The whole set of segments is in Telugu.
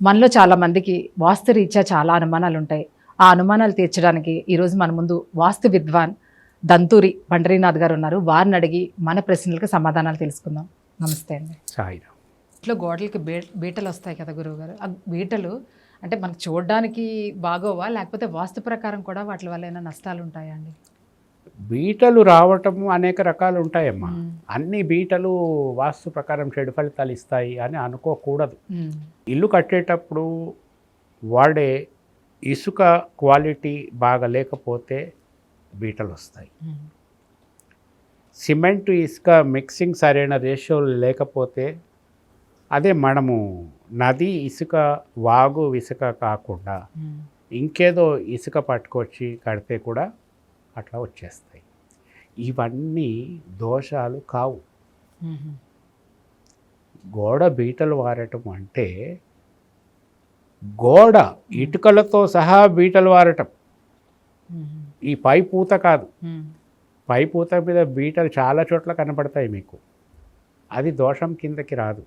మనలో చాలా మందికి వాస్తు రీత్యా చాలా అనుమానాలు ఉంటాయి. ఆ అనుమానాలు తీర్చడానికి ఈరోజు మన ముందు వాస్తు విద్వాన్ దంతూరి పండరీనాథ్ గారు ఉన్నారు. వారిని అడిగి మన ప్రశ్నలకు సమాధానాలు తెలుసుకుందాం. నమస్తే అండి. ఇంట్లో గోడలకి బీ బీటలు వస్తాయి కదా గురువు గారు ఆ బీటలు అంటే మనకు చూడడానికి బాగోవా? లేకపోతే వాస్తు ప్రకారం కూడా వాటి వల్ల ఏమైనా నష్టాలు ఉంటాయా అండి? బీటలు రావటము అనేక రకాలు ఉంటాయమ్మా మ్మ్. అన్ని బీటలు వాస్తు ప్రకారం చెడు ఫలితాలు ఇస్తాయి అని అనుకోకూడదు. ఇల్లు కట్టేటప్పుడు వాడే ఇసుక క్వాలిటీ బాగా లేకపోతే బీటలు వస్తాయి. సిమెంట్ ఇసుక మిక్సింగ్ సరైన రేషియోలు లేకపోతే అదే మనము నది ఇసుక వాగు ఇసుక కాకుండా. ఇంకేదో ఇసుక పట్టుకొచ్చి కడితే కూడా అట్లా వచ్చేస్తాయి ఇవన్నీ దోషాలు కావు. గోడ బీటలు వారటం అంటే గోడ ఇటుకలతో సహా బీటలు వారటం. ఈ పై పూత కాదు. పై పూత మీద బీటలు చాలా చోట్ల కనపడతాయి మీకు అది దోషం కిందకి రాదు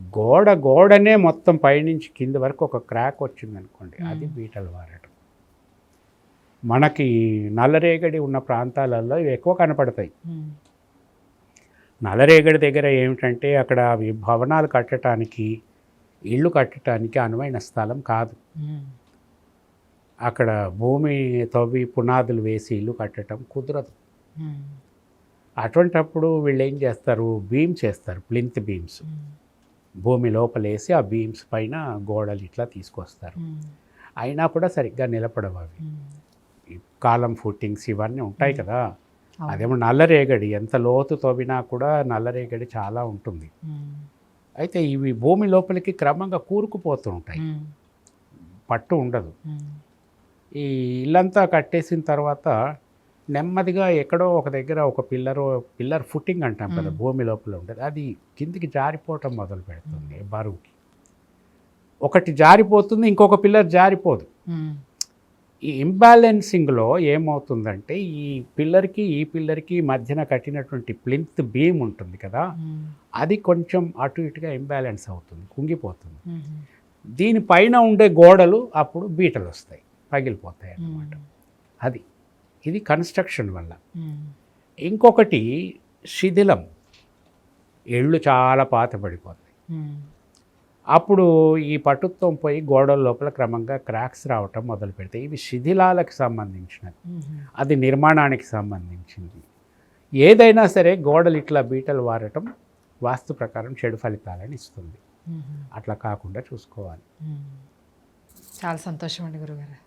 గోడ గోడనే మొత్తం పైనుంచి కింద వరకు ఒక క్రాక్ వచ్చిందనుకోండి అది. బీటలు వారటం మనకి నల్లరేగడి ఉన్న ప్రాంతాలలో ఇవి ఎక్కువ కనపడతాయి. నల్లరేగడి దగ్గర ఏమిటంటే అక్కడ అవి భవనాలు కట్టడానికి ఇళ్ళు కట్టడానికి అనువైన స్థలం కాదు. అక్కడ భూమి తవ్వి పునాదులు వేసి ఇల్లు కట్టడం కుదరదు. అటువంటప్పుడు వీళ్ళు ఏం చేస్తారు బీమ్స్ వేస్తారు ప్లింత్ బీమ్స్. భూమి లోపలేసి ఆ బీమ్స్ పైన గోడలు ఇట్లా తీసుకొస్తారు. అయినా కూడా సరిగ్గా నిలబడవు అవి కాలం ఫుట్టింగ్స్ ఇవన్నీ ఉంటాయి కదా. అదేమో నల్లరేగడి ఎంత లోతు తవ్వినా కూడా నల్లరేగడి చాలా ఉంటుంది. అయితే ఇవి భూమి లోపలికి క్రమంగా కూరుకుపోతూ ఉంటాయి. పట్టు ఉండదు. ఈ ఇల్లంతా కట్టేసిన తర్వాత నెమ్మదిగా ఎక్కడో ఒక దగ్గర ఒక పిల్లర్ పిల్లర్ ఫుట్టింగ్ అంటాం కదా. భూమి లోపల ఉంటుంది అది కిందికి జారిపోవటం మొదలు పెడుతుంది బరువుకి ఒకటి జారిపోతుంది ఇంకొక పిల్లర్ జారిపోదు. ఈ ఇంబ్యాలెన్సింగ్లో ఏమవుతుందంటే ఈ పిల్లర్కి ఈ పిల్లర్కి మధ్యన కట్టినటువంటి ప్లింత్ బీమ్ ఉంటుంది కదా. అది కొంచెం అటు ఇటుగా ఇంబ్యాలెన్స్ అవుతుంది కుంగిపోతుంది. దీనిపైన ఉండే గోడలు అప్పుడు బీటలు వస్తాయి పగిలిపోతాయి అన్నమాట. అది ఇది కన్స్ట్రక్షన్ వల్ల. ఇంకొకటి శిథిలం ఇళ్ళు చాలా పాతబడిపోతాయి మ్మ్. అప్పుడు ఈ పటుత్వం పోయి గోడల లోపల క్రమంగా క్రాక్స్ రావటం మొదలు పెడతాయి ఇవి శిథిలాలకు సంబంధించినది. అది నిర్మాణానికి సంబంధించింది ఏదైనా సరే గోడలు ఇట్లా బీటలు వారటం వాస్తు ప్రకారం చెడు ఫలితాలను ఇస్తుంది. అట్లా కాకుండా చూసుకోవాలి. చాలా సంతోషం అండి గురుగారు